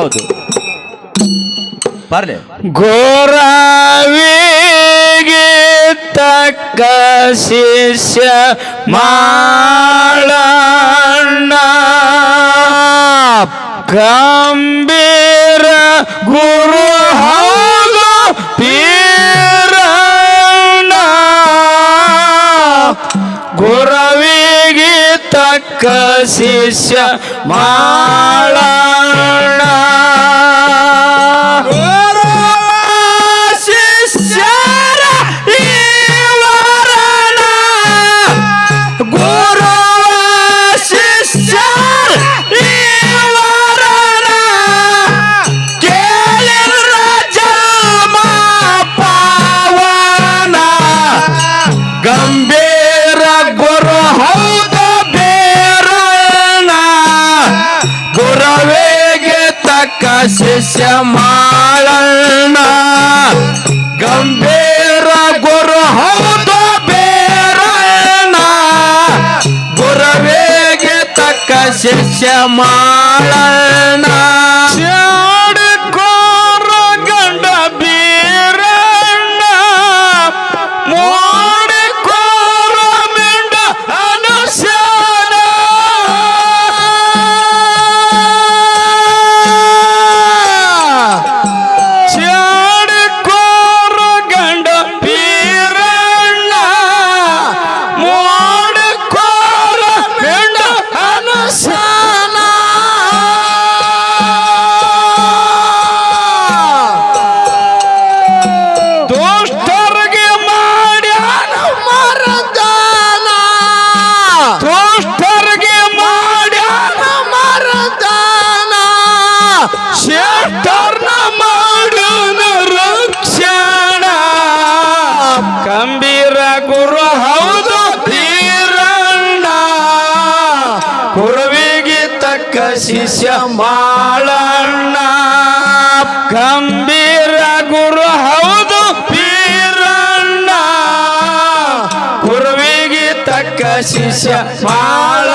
ಹೌದು. ಬರ್ಲಿ. ಗೋರಾವಿಗೆ ತಕ್ಕ ಶಿಷ್ಯ ಮಾಡಣ್ಣ ಗಂಭೀರ ಗುರು ಶಿಷ್ಯ ಮಾಳಣ ಶಿರಸ್ಯ ಮಾಳಣ್ಣ. ಗಂಭೀರ ಗುರು ಹೌದು ಬೇರಣ್ಣ. ಗುರವೇಗೆ ತಕ್ಕ ಶಿಷ್ಯ ಮಾಳಣ್ಣ. ಶಿಷ್ಯ ಮಾಳಣ್ಣ ಗಂಭೀರ ಗುರು ಹೌದು ಪೀರಣ್ಣ ಗುರುವಿಗೆ ತಕ್ಕ ಶಿಷ್ಯ ಮಾಳ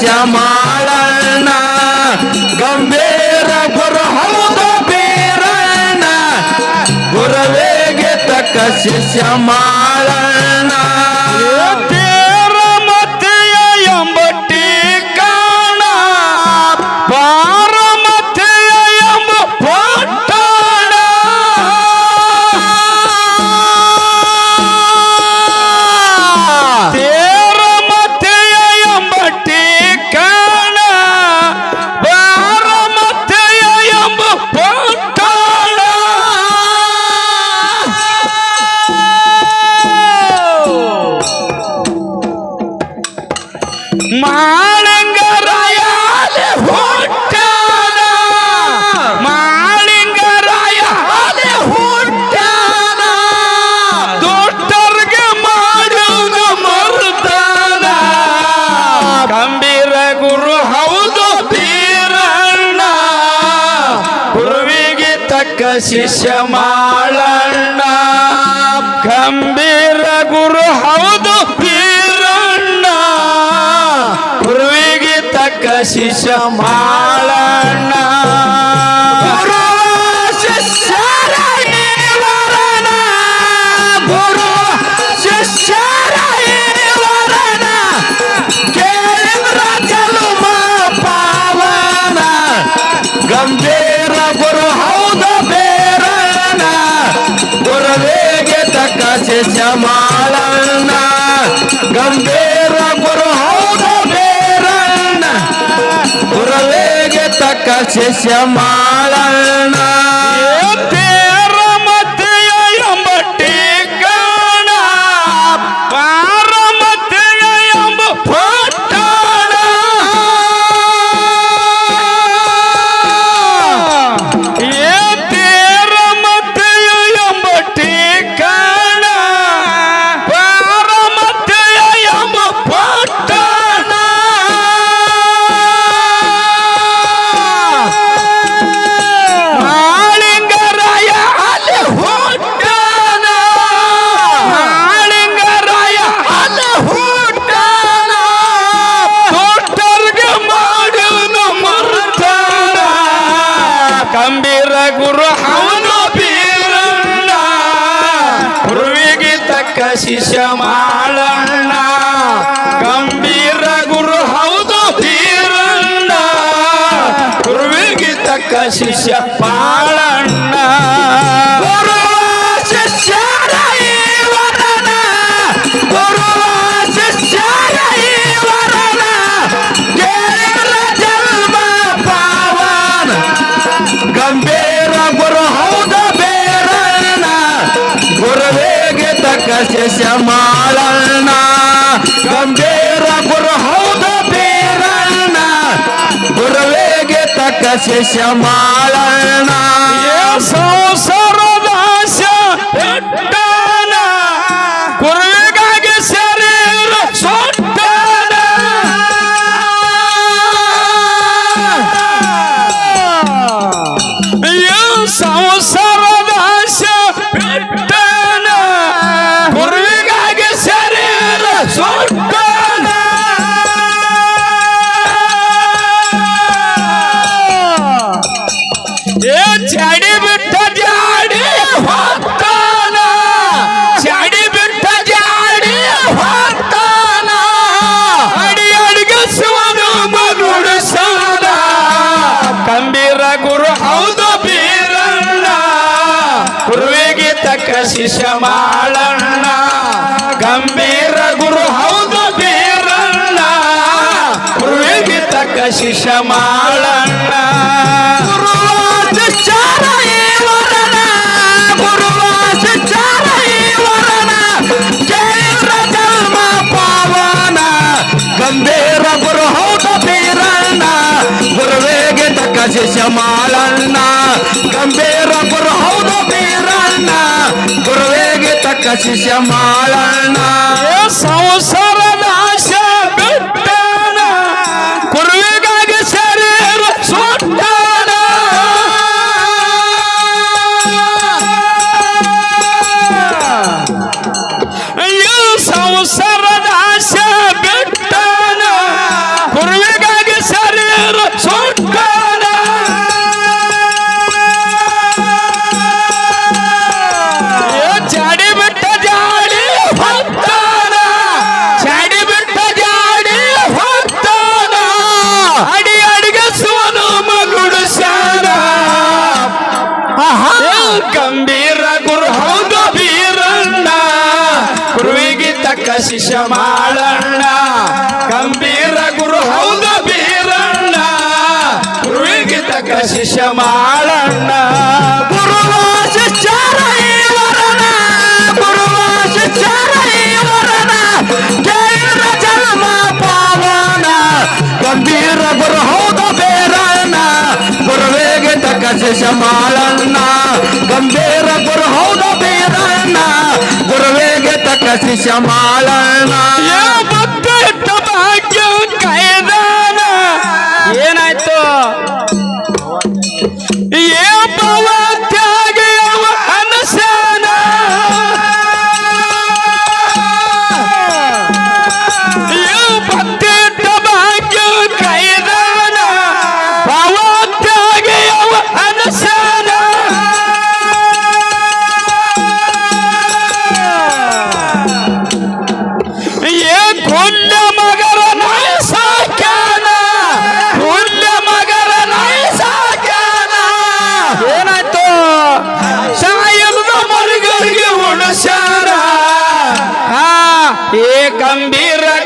ಶ್ಯಾಮಾಳಣ್ಣ ಗಂಭೀರ ಗುರು ಹೌದ ಬೀರಣ್ಣ. ಗುರವೇಗೆ ತಕ್ಕ ಶಿಷ್ಯ ಮಾ ಶಿಷ್ಯಮಾಳಣ್ಣ. ಗಂಭೀರ ಗುರು ಹೌದು ಪೀರಣ್ಣ ಗುರುವಿಗೆ ತಕ್ಕ ಶಿಶಮಾಳ ಶ್ಯಾಮಾಳಣ್ಣ ಗಂಭೀರ ಗುರು ಹೌದ ಬೇರಣ್ಣ. ಗುರವೇಗೆ ತಕ್ಕ ಶಿಷ್ಯ ಮಾಳಣ್ಣ. ಶಿಷ್ಯ ಮಾಳಣ್ಣ ಗಂಭೀರ ಗುರು ಹೌದು ತೀರಣ್ಣ ಗುರುವಿಗೆ ತಕ್ಕ ಶಿಷ್ಯ ಬಾಳಣ್ಣ ಮಾಳಣ್ಣ. ಗಂಭೀರ ಗುರು ಹೌದ ಬೇರಣ್ಣ. ಗುರುವೇಗೆ ತಕ್ಕ ಶಿಷ್ಯ ಮಾಳಣ್ಣ. ಶಿಷ್ಯ ಮಾಳಣ್ಣ, ಗಂಭೀರ ಗುರು, ಹೌದು ಬೇರಣ್ಣ. ಗುರುವಿಗೆ ತಕ್ಕ ಶಿಷ್ಯ ಮಾಳಣ್ಣ. ಗಂಭೀರ ಗುರು, ಹೌದು ಬೇರಣ್ಣ. ಶಿಷ್ಯ ಮಾಳಣ್ಣ, ಗಂಭೀರ ಶಿಷ್ಯ ಮಾಳಣ್ಣ. ಸಂಸಾರದ ಗಂಭೀರ ಗುರು, ಹೌದು ಬೀರಣ್ಣ. ಗುರುವಿಗೆ ತಕ್ಕ ಶಿಷ್ಯ ಮಾಡಣ್ಣ ಗಂಭೀರ ಗುರು, ಹೌದು ಬೀರಣ್ಣ. ಗುರುವಿಗೆ ತಕ್ಕ ಶಿಷ್ಯ ಮಾಡಣ್ಣ ಗುರುವ ಪಾವನ. ಗಂಭೀರ ಗುರು ಗಂಭೀರ ಗುರು ಹೌದು ಬೀರಣ್ಣ. ಗುರುವೇಗೆ ತಕ್ಕ ಶಿಷ್ಯ ಮಾಳಣ್ಣ.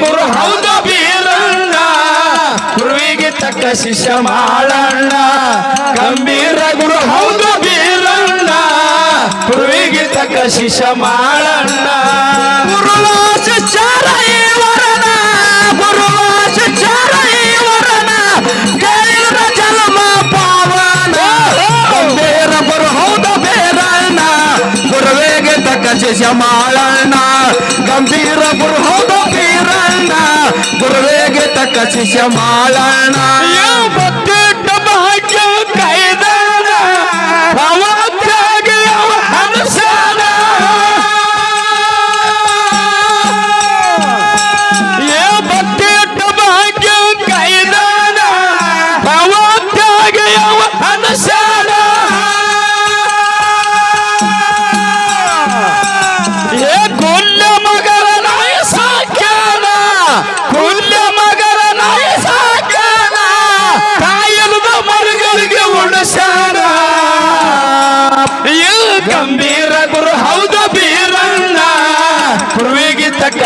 ಗುರು ಹೌದು ಬೀರಣ್ಣ? ಗುರುವಿಗೆ ತಕ್ಕ ಶಿಷ್ಯ ಮಾಡಣ್ಣ ಗಂಭೀರ ಗುರು ಹೌದು ಬೀರಣ್ಣ? ಗುರುವಿಗೆ ತಕ್ಕ ಶಿಷ್ಯ ಮಾಡಣ್ಣ ಗುರುವ ಶಿಷ್ಯರ ಗುರುವ ಶಿಷ್ಯರ ಕೇಳಿರ ಜನ್ಮ ಪಾವನ. ಗಂಭೀರ ಗುರು ತಕ್ಕ ಗಂಭೀರ ಗುರು ಗುರುವಿಗೆ ತಕ್ಕ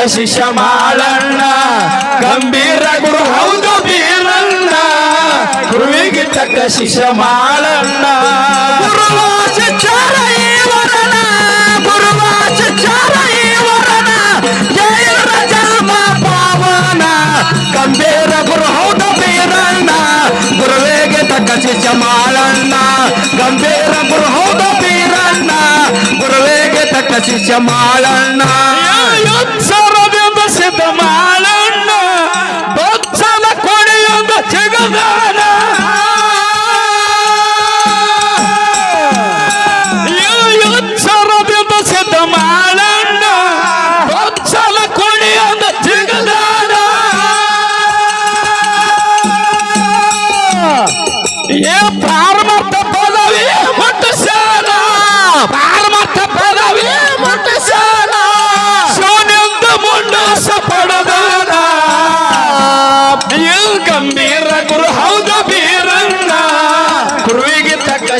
ಶಿಷ್ಯ ಮಾಳಣ್ಣ ಗಂಭೀರ ಗುರು, ಹೌದು ಬೀರಣ್ಣ ಗುರುವಿಗೆ ತಕ್ಕ ಶಿಷ್ಯ ಮಾಳಣ್ಣ ಗಂಭೀರ ಗುರು, ಹೌದು ಬೀರಣ್ಣ, ಗುರುವಿಗೆ ತಕ್ಕ ಶಿಷ್ಯ ಗಂಭೀರ ಗುರು, ಹೌದು ಬೀರಣ್ಣ, ಗುರುವಿಗೆ ತಕ್ಕ ಶಿಷ್ಯ ಮಾಳಣ್ಣ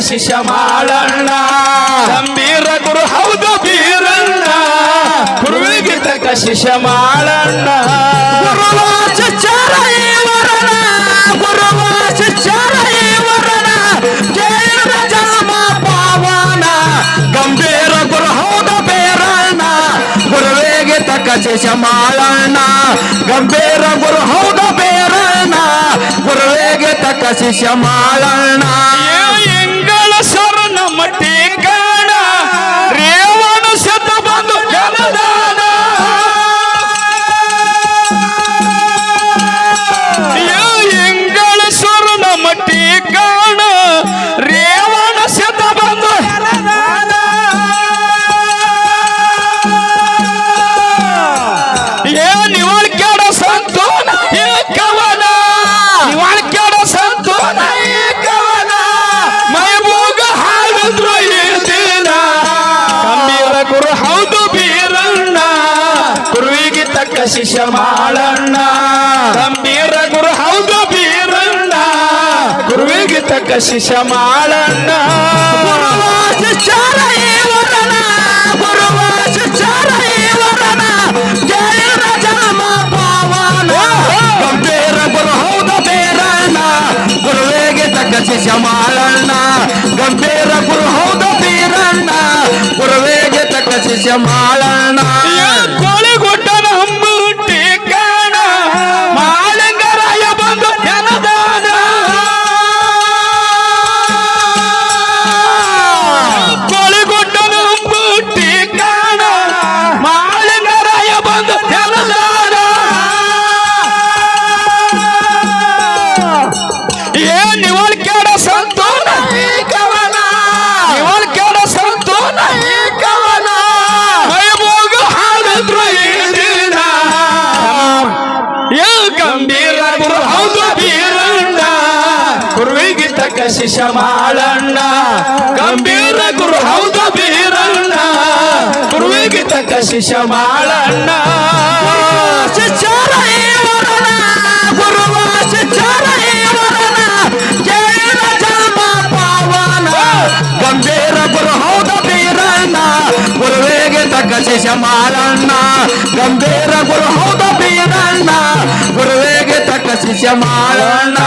ತಕ್ಕ ಮಾಡಣ್ಣ ಗಂಭೀರ ಗುರು, ಹೌದು ಬೀರಣ್ಣ. ಗುರುವಿಗೆ ತಕ್ಕ ಜನ್ಮ ಪಾವನ. ಗಂಭೀರ ಗುರು, ಹೌದು ಬೇರಣ್ಣ. ಗುರುವಿಗೆ ತಕ್ಕ ಶಿಷ್ಯ ಮಾಳಣ್ಣ. ಗಂಭೀರ ಗುರು, ಹೌದ ಬೇರಣ್ಣ. ಗುರುವಿಗೆ ತಕ್ಕ ಶಿಷ್ಯ ಮಾಳಣ್ಣ. ಶಿಷ್ಯ ಮಾಡಣ್ಣ. ಜನ್ಮ ಪಾವನ. ಗಂಭೀರ ಗುರು ಹೌದ ಬೀರಣ್ಣ ಗುರುವೇಗೆ ತಕ್ಕ ಶಿಷ್ಯ ಮಾಳಣ್ಣ ಶಿಷ್ಯ ಮಾಳಣ್ಣ ಗಂಭೀರ ಗುರು, ಹೌದು ಬೀರಣ್ಣ. ಗುರುವಿಗೆ ತಕ್ಕ ಶಿಷ್ಯ ಮಾಳಣ್ಣ ಶಿಷ್ಯರ ಇವರನ ಗುರುವಾಚಾರ ಜೈನ ಜನ್ಮ ಪಾವನ. ಗಂಭೀರ ಗುರು, ಹೌದ ಬೀರಣ್ಣ. ಗುರುವಿಗೆ ತಕ್ಕ ಶಿಷ್ಯ ಮಾಲಣ್ಣ ಗಂಭೀರ ಗುರು, ಹೌದ ಬೀರಣ್ಣ. ಗುರುವಿಗೆ ತಕ್ಕ ಶಿಷ್ಯ ಮಾಲಣ್ಣ